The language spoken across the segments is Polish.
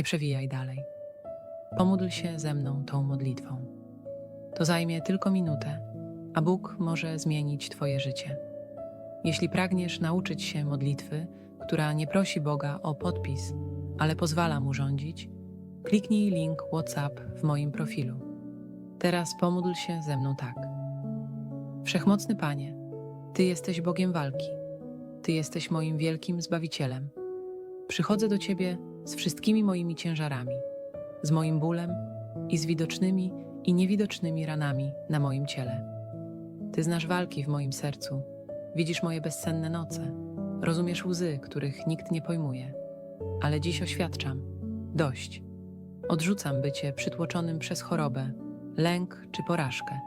Nie przewijaj dalej. Pomódl się ze mną tą modlitwą. To zajmie tylko minutę, a Bóg może zmienić Twoje życie. Jeśli pragniesz nauczyć się modlitwy, która nie prosi Boga o podpis, ale pozwala mu rządzić, kliknij link WhatsApp w moim profilu. Teraz pomódl się ze mną tak. Wszechmocny Panie, Ty jesteś Bogiem walki. Ty jesteś moim wielkim Zbawicielem. Przychodzę do Ciebie z wszystkimi moimi ciężarami, z moim bólem i z widocznymi i niewidocznymi ranami na moim ciele. Ty znasz walki w moim sercu, widzisz moje bezsenne noce, rozumiesz łzy, których nikt nie pojmuje. Ale dziś oświadczam: dość. Odrzucam bycie przytłoczonym przez chorobę, lęk czy porażkę.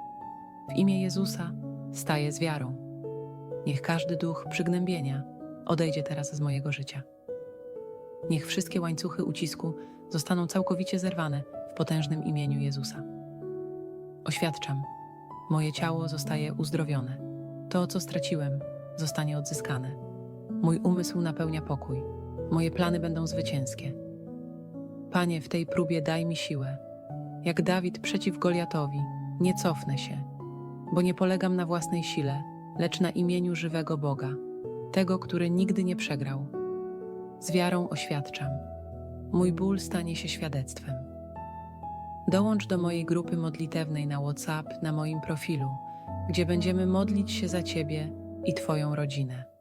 W imię Jezusa staję z wiarą. Niech każdy duch przygnębienia odejdzie teraz z mojego życia. Niech wszystkie łańcuchy ucisku zostaną całkowicie zerwane w potężnym imieniu Jezusa. Oświadczam, moje ciało zostaje uzdrowione. To, co straciłem, zostanie odzyskane. Mój umysł napełnia pokój. Moje plany będą zwycięskie. Panie, w tej próbie daj mi siłę. Jak Dawid przeciw Goliatowi, nie cofnę się, bo nie polegam na własnej sile, lecz na imieniu żywego Boga, tego, który nigdy nie przegrał. Z wiarą oświadczam: mój ból stanie się świadectwem. Dołącz do mojej grupy modlitewnej na WhatsApp na moim profilu, gdzie będziemy modlić się za Ciebie i Twoją rodzinę.